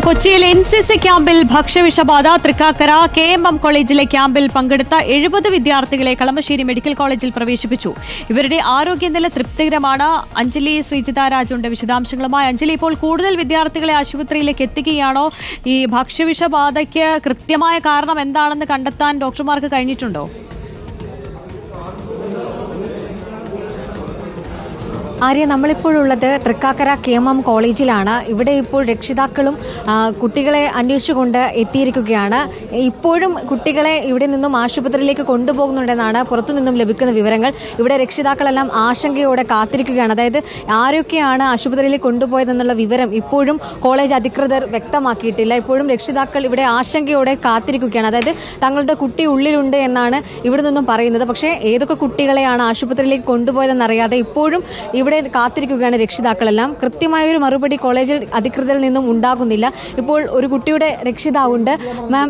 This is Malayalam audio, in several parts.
കൊച്ചിയിൽ എൻ സി സി ക്യാമ്പിൽ ഭക്ഷ്യവിഷബാധ തൃക്കാക്കര കെ എം എം കോളേജിലെ ക്യാമ്പിൽ പങ്കെടുത്ത എഴുപത് വിദ്യാർത്ഥികളെ കളമശ്ശേരി മെഡിക്കൽ കോളേജിൽ പ്രവേശിപ്പിച്ചു. ഇവരുടെ ആരോഗ്യനില തൃപ്തികരമാണ്. അഞ്ജലി ശ്രീജിത രാജുണ്ട്. വിശദാംശങ്ങളുമായി അഞ്ജലി ഇപ്പോൾ കൂടുതൽ വിദ്യാർത്ഥികളെ ആശുപത്രിയിലേക്ക് എത്തിക്കുകയാണോ? ഈ ഭക്ഷ്യവിഷബാധയ്ക്ക് കൃത്യമായ കാരണം എന്താണെന്ന് കണ്ടെത്താൻ ഡോക്ടർമാർക്ക് കഴിഞ്ഞിട്ടുണ്ടോ? ആര്യ നമ്മളിപ്പോഴുള്ളത് തൃക്കാക്കര കെ എം എം കോളേജിലാണ്. ഇവിടെ ഇപ്പോൾ രക്ഷിതാക്കളും കുട്ടികളെ അന്വേഷിച്ചുകൊണ്ട് എത്തിയിരിക്കുകയാണ്. ഇപ്പോഴും കുട്ടികളെ ഇവിടെ നിന്നും ആശുപത്രിയിലേക്ക് കൊണ്ടുപോകുന്നുണ്ടെന്നാണ് പുറത്തുനിന്നും ലഭിക്കുന്ന വിവരങ്ങൾ. ഇവിടെ രക്ഷിതാക്കളെല്ലാം ആശങ്കയോടെ കാത്തിരിക്കുകയാണ്. അതായത് ആരൊക്കെയാണ് ആശുപത്രിയിലേക്ക് കൊണ്ടുപോയതെന്നുള്ള വിവരം ഇപ്പോഴും കോളേജ് അധികൃതർ വ്യക്തമാക്കിയിട്ടില്ല. ഇപ്പോഴും രക്ഷിതാക്കൾ ഇവിടെ ആശങ്കയോടെ കാത്തിരിക്കുകയാണ്. അതായത് തങ്ങളുടെ കുട്ടി ഉള്ളിലുണ്ട് എന്നാണ് ഇവിടെ നിന്നും പറയുന്നത്. പക്ഷേ ഏതൊക്കെ കുട്ടികളെയാണ് ആശുപത്രിയിലേക്ക് കൊണ്ടുപോയതെന്നറിയാതെ ഇപ്പോഴും ഇവിടെ കാത്തിരിക്കുകയാണ് രക്ഷിതാക്കളെല്ലാം. കൃത്യമായ ഒരു മറുപടി കോളേജിൽ അധികൃതരിൽ നിന്നും ഉണ്ടാകുന്നില്ല. ഇപ്പോൾ ഒരു കുട്ടിയുടെ രക്ഷിതാവുണ്ട്. മാം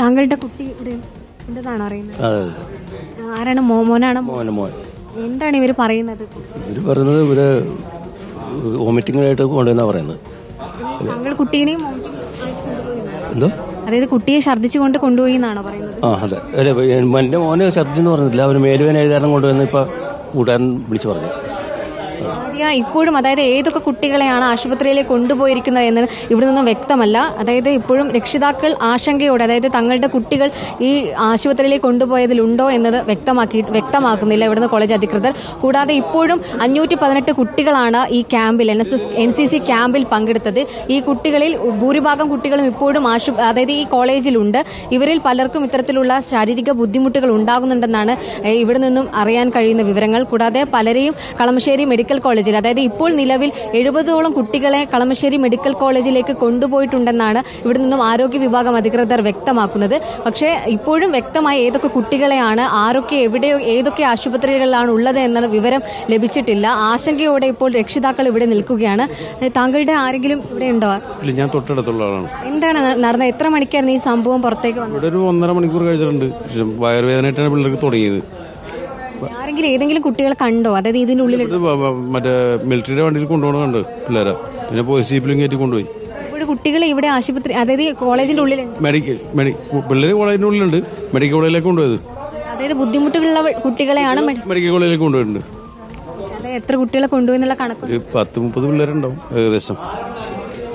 താങ്കളുടെ കുട്ടി ഇവിടെ എന്താണ് അറിയുന്നത്? ആരാണ്? മോമോനാണ് എന്താണ് ഇവർ പറയുന്നത്? ഇവർ പറയുന്നത് ഇവർ വോമിറ്റിംഗ് ആയിട്ട് കൊണ്ടുവന്നാ പറയുന്നത്. താങ്കൾ കുട്ടീനെയും? എന്തോ? അതായത് കുട്ടിയെ ഛർദ്ദിച്ചുകൊണ്ട് കൊണ്ടുപോയി എന്നാണോ പറയുന്നത്? ആ അതെ. എന്റെ മോനെ ഛർദ്ദിച്ചെന്ന് പറഞ്ഞില്ല അവന് മേലുവേന എഴുതാറും കൊണ്ടുവന്ന് ഇപ്പം വിളിച്ചു പറഞ്ഞു. ആര്യ ഇപ്പോഴും അതായത് ഏതൊക്കെ കുട്ടികളെയാണ് ആശുപത്രിയിലേക്ക് കൊണ്ടുപോയിരിക്കുന്നത് എന്ന് ഇവിടെ നിന്നും വ്യക്തമല്ല. അതായത് ഇപ്പോഴും രക്ഷിതാക്കൾ ആശങ്കയോടെ അതായത് തങ്ങളുടെ കുട്ടികൾ ഈ ആശുപത്രിയിലേക്ക് കൊണ്ടുപോയതിലുണ്ടോ എന്നത് വ്യക്തമാക്കി വ്യക്തമാക്കുന്നില്ല ഇവിടുന്ന് കോളേജ് അധികൃതർ. കൂടാതെ ഇപ്പോഴും അഞ്ഞൂറ്റി പതിനെട്ട് കുട്ടികളാണ് ഈ ക്യാമ്പിൽ N S S N C C ക്യാമ്പിൽ പങ്കെടുത്തത്. ഈ കുട്ടികളിൽ ഭൂരിഭാഗം കുട്ടികളും ഇപ്പോഴും ആശു അതായത് ഈ കോളേജിലുണ്ട്. ഇവരിൽ പലർക്കും ഇത്തരത്തിലുള്ള ശാരീരിക ബുദ്ധിമുട്ടുകൾ ഉണ്ടാകുന്നുണ്ടെന്നാണ് ഇവിടെ നിന്നും അറിയാൻ കഴിയുന്ന വിവരങ്ങൾ. കൂടാതെ പലരെയും കളമശ്ശേരി മെഡിക്കൽ കോളേജിൽ അതായത് ഇപ്പോൾ നിലവിൽ എഴുപതോളം കുട്ടികളെ കളമശ്ശേരി മെഡിക്കൽ കോളേജിലേക്ക് കൊണ്ടുപോയിട്ടുണ്ടെന്നാണ് ഇവിടെ നിന്നും ആരോഗ്യ വിഭാഗം അധികൃതർ വ്യക്തമാക്കുന്നത്. പക്ഷേ ഇപ്പോഴും വ്യക്തമായി ഏതൊക്കെ കുട്ടികളെയാണ് ആരൊക്കെ എവിടെയോ ഏതൊക്കെ ആശുപത്രികളിലാണ് ഉള്ളത് എന്ന വിവരം ലഭിച്ചിട്ടില്ല. ആശങ്കയോടെ ഇപ്പോൾ രക്ഷിതാക്കൾ ഇവിടെ നിൽക്കുകയാണ്. താങ്കളുടെ ആരെങ്കിലും ഇവിടെ ഉണ്ടോ? ഇല്ല ഞാൻ തൊട്ടടുത്തുള്ള ആളാണ്. എന്താണ് നടന്നത് എത്ര മണിക്കായിരുന്നു ഈ സംഭവം പുറത്തേക്ക് വന്നത്? ഒരു ഒന്നര മണിക്കൂർ കഴിച്ചിട്ടുണ്ട്. വയറുവേദനയായിട്ടാണ് പിള്ളേർക്ക് തുടങ്ങിയത്. ആരെങ്കിലും ഏതെങ്കിലും കുട്ടികളെ കണ്ടോ? അതായത് ഇതിന്റെ ഉള്ളിൽ മറ്റേ മിലിറ്ററിയുടെ വണ്ടിയിൽ കൊണ്ടുപോകണം കണ്ട് പിള്ളേരെ. പിന്നെ പോലീസ് ജീപ്പിലും കയറ്റി കൊണ്ടുപോയി. ഇവിടെ കുട്ടികൾ ഇവിടെ ആശുപത്രി അതായത് കോളേജിന്റെ ഉള്ളിലുണ്ട് മെഡിക്കൽ മെഡി പിള്ളേർ കോളേജിന്റെ ഉള്ളിലുണ്ട്. മെഡിക്കൽ കോളേജിലേക്ക് കൊണ്ടുപോയത്. അതായത് ബുദ്ധിമുട്ടുള്ള കുട്ടികളെയാണ് മെഡിക്കൽ കോളേജിലേക്ക് കൊണ്ടുപോയിട്ടുണ്ട്. എത്ര കുട്ടികളെ കൊണ്ടുപോയെന്നുള്ള കണക്ക് പത്ത് മുപ്പത് പിള്ളേരുണ്ടാവും ഏകദേശം.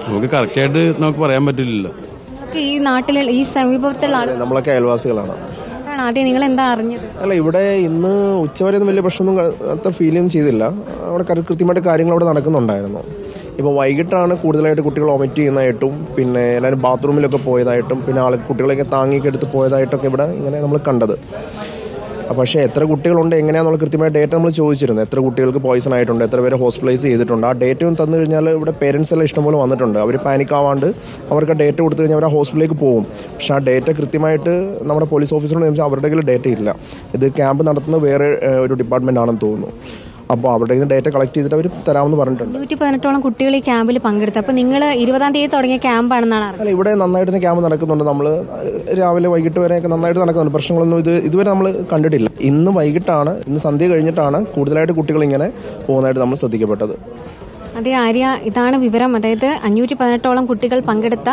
നമുക്ക് കറക്റ്റായിട്ട് നമുക്ക് പറയാൻ പറ്റില്ല നിങ്ങൾക്ക് ഈ നാട്ടിലുള്ള ഈ സമീപത്തുള്ള നമ്മളൊക്കെ അയൽവാസികളാണ്. എന്താണ്? ആദ്യം നിങ്ങൾ എന്താ അറിഞ്ഞത്? അല്ല ഇവിടെ ഇന്ന് ഉച്ചവരെ ഒന്നും വലിയ പ്രശ്നമൊന്നും അത്ര ഫീൽ ഒന്നും ചെയ്തില്ല. അവിടെ കൃത്യമായിട്ട് കാര്യങ്ങൾ അവിടെ നടക്കുന്നുണ്ടായിരുന്നു. ഇപ്പോൾ വൈകിട്ടാണ് കൂടുതലായിട്ട് കുട്ടികൾ ഒമിറ്റ് ചെയ്യുന്നതായിട്ടും പിന്നെ എല്ലാവരും ബാത്റൂമിലൊക്കെ പോയതായിട്ടും പിന്നെ ആൾ കുട്ടികളെയൊക്കെ താങ്ങിയൊക്കെ എടുത്ത് പോയതായിട്ടൊക്കെ ഇവിടെ ഇങ്ങനെ നമ്മൾ കണ്ടത്. പക്ഷേ എത്ര കുട്ടികളുണ്ട് എങ്ങനെയാണെന്നുള്ള കൃത്യമായ ഡേറ്റ നമ്മൾ ചോദിച്ചിരുന്നു. എത്ര കുട്ടികൾക്ക് പോയിസൺ ആയിട്ടുണ്ട് എത്ര പേരെ ഹോസ്പിറ്റലൈസ് ചെയ്തിട്ടുണ്ട്. ആ ഡേറ്റയും തന്നു കഴിഞ്ഞാൽ ഇവിടെ പേരൻസ് എല്ലാം ഇഷ്ടംപോലെ വന്നിട്ടുണ്ട്. അവർ പാനിക് ആവാണ്ട് അവർക്ക് ഡേറ്റ കൊടുത്തു കഴിഞ്ഞാൽ അവർ ആ ഹോസ്പിറ്റലിലേക്ക് പോകും. പക്ഷേ ആ ഡേറ്റ കൃത്യമായിട്ട് നമ്മുടെ പോലീസ് ഓഫീസറോട് ചോദിച്ചാൽ അവരുടെ കയ്യിൽ ഡേറ്റ ഇല്ല. ഇത് ക്യാമ്പ് നടത്തുന്ന വേറെ ഒരു ഡിപ്പാർട്ട്മെന്റ് ആണെന്ന് തോന്നുന്നു. അപ്പോൾ അവിടെ നിന്ന് ഡേറ്റ കളക്ട് ചെയ്തിട്ട് അവർ തരാമെന്ന് പറഞ്ഞിട്ടുണ്ട്. നൂറ്റി പതിനെട്ടോളം കുട്ടികൾ ഈ ക്യാമ്പിൽ പങ്കെടുത്തു. അപ്പൊ നിങ്ങൾ ഇരുപതാം തീയതി തുടങ്ങിയ ക്യാമ്പാണെന്നാണ് അല്ല ഇവിടെ നന്നായിട്ട് ക്യാമ്പ് നടക്കുന്നുണ്ട്. നമ്മൾ രാവിലെ വൈകിട്ട് വരെയൊക്കെ നന്നായിട്ട് നടക്കുന്നുണ്ട്. പ്രശ്നങ്ങളൊന്നും ഇത് ഇതുവരെ നമ്മൾ കണ്ടിട്ടില്ല. ഇന്ന് വൈകിട്ടാണ് ഇന്ന് സന്ധ്യ കഴിഞ്ഞിട്ടാണ് കൂടുതലായിട്ട് കുട്ടികൾ ഇങ്ങനെ പോകുന്നതായിട്ട് നമ്മൾ ശ്രദ്ധിക്കപ്പെട്ടത്. അതെ ആര്യ ഇതാണ് വിവരം. അതായത് അഞ്ഞൂറ്റി പതിനെട്ടോളം കുട്ടികൾ പങ്കെടുത്ത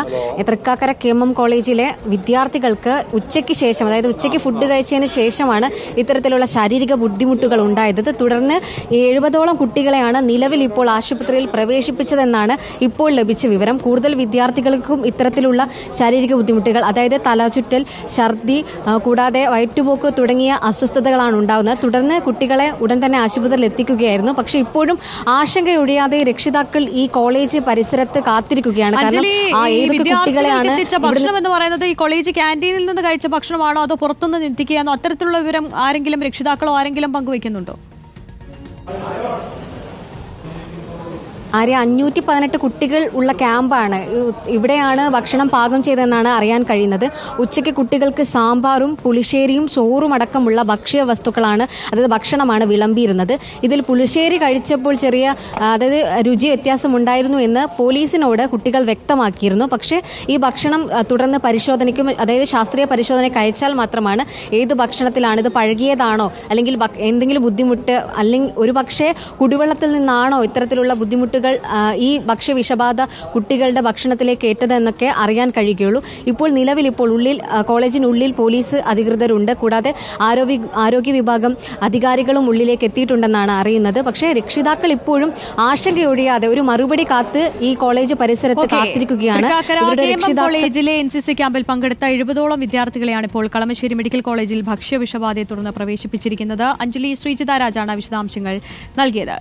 തൃക്കാക്കര കെ എം എം കോളേജിലെ വിദ്യാർത്ഥികൾക്ക് ഉച്ചയ്ക്ക് ശേഷം അതായത് ഉച്ചയ്ക്ക് ഫുഡ് കഴിച്ചതിന് ശേഷമാണ് ഇത്തരത്തിലുള്ള ശാരീരിക ബുദ്ധിമുട്ടുകൾ ഉണ്ടായത്. തുടർന്ന് എഴുപതോളം കുട്ടികളെയാണ് നിലവിൽ ഇപ്പോൾ ആശുപത്രിയിൽ പ്രവേശിപ്പിച്ചതെന്നാണ് ഇപ്പോൾ ലഭിച്ച വിവരം. കൂടുതൽ വിദ്യാർത്ഥികൾക്കും ഇത്തരത്തിലുള്ള ശാരീരിക ബുദ്ധിമുട്ടുകൾ അതായത് തലചുറ്റൽ ഛർദി കൂടാതെ വയറ്റുപോക്ക് തുടങ്ങിയ അസ്വസ്ഥതകളാണ് ഉണ്ടാകുന്നത്. തുടർന്ന് കുട്ടികളെ ഉടൻ തന്നെ ആശുപത്രിയിൽ എത്തിക്കുകയായിരുന്നു. പക്ഷേ ഇപ്പോഴും ആശങ്കയൊഴിയാതെ രക്ഷിതാക്കൾ ഈ കോളേജ് പരിസരത്ത് കാത്തിരിക്കുകയാണ്. കാരണം കുട്ടികളെയാണ് ഭക്ഷണം എന്ന് പറയുന്നത് ഈ കോളേജ് ക്യാന്റീനിൽ നിന്ന് കഴിച്ച ഭക്ഷണമാണോ അതോ പുറത്തുനിന്ന് എത്തിക്കുകയാണോ? അത്തരത്തിലുള്ള വിവരം ആരെങ്കിലും രക്ഷിതാക്കളോ ആരെങ്കിലും പങ്കുവെക്കുന്നുണ്ടോ ആര്യ അഞ്ഞൂറ്റി പതിനെട്ട് കുട്ടികൾ ഉള്ള ക്യാമ്പാണ്. ഇവിടെയാണ് ഭക്ഷണം പാകം ചെയ്തതെന്നാണ് അറിയാൻ കഴിയുന്നത്. ഉച്ചയ്ക്ക് കുട്ടികൾക്ക് സാമ്പാറും പുളിശ്ശേരിയും ചോറും അടക്കമുള്ള ഭക്ഷ്യ വസ്തുക്കളാണ് അതായത് ഭക്ഷണമാണ് വിളമ്പിയിരുന്നത്. ഇതിൽ പുളിശ്ശേരി കഴിച്ചപ്പോൾ ചെറിയ അതായത് രുചി വ്യത്യാസം ഉണ്ടായിരുന്നു എന്ന് പോലീസിനോട് കുട്ടികൾ വ്യക്തമാക്കിയിരുന്നു. പക്ഷേ ഈ ഭക്ഷണം തുടർന്ന് പരിശോധനയ്ക്കും അതായത് ശാസ്ത്രീയ പരിശോധനയ്ക്ക് അയച്ചാൽ മാത്രമാണ് ഏത് ഭക്ഷണത്തിലാണ് ഇത് പഴകിയതാണോ അല്ലെങ്കിൽ എന്തെങ്കിലും ബുദ്ധിമുട്ട് അല്ലെങ്കിൽ ഒരു കുടിവെള്ളത്തിൽ നിന്നാണോ ഇത്തരത്തിലുള്ള ബുദ്ധിമുട്ടുകൾ ബുദ്ധിമുട്ടുകൾ ഈ ഭക്ഷ്യവിഷബാധ കുട്ടികളുടെ ഭക്ഷണത്തിലേക്ക് ഏറ്റതെന്നൊക്കെ അറിയാൻ കഴിയുകയുള്ളൂ. ഇപ്പോൾ നിലവിൽ ഇപ്പോൾ ഉള്ളിൽ കോളേജിനുള്ളിൽ പോലീസ് അധികൃതരുണ്ട്. കൂടാതെ ആരോഗ്യ ആരോഗ്യ വിഭാഗം അധികാരികളും ഉള്ളിലേക്ക് എത്തിയിട്ടുണ്ടെന്നാണ് അറിയുന്നത്. പക്ഷേ രക്ഷിതാക്കൾ ഇപ്പോഴും ആശങ്കയൊഴിയാതെ ഒരു മറുപടി കാത്ത് ഈ കോളേജ് പരിസരത്ത് കാത്തിരിക്കുകയാണ്. കോളേജിലെ എൻ സി സി ക്യാമ്പിൽ പങ്കെടുത്ത എഴുപതോളം വിദ്യാർത്ഥികളെയാണ് ഇപ്പോൾ കളമശ്ശേരി മെഡിക്കൽ കോളേജിൽ ഭക്ഷ്യവിഷബാധയെ തുടർന്ന് പ്രവേശിപ്പിച്ചിരിക്കുന്നത്. അഞ്ജലി ശ്രീജിത രാജാണ് വിശദാംശങ്ങൾ നൽകിയത്.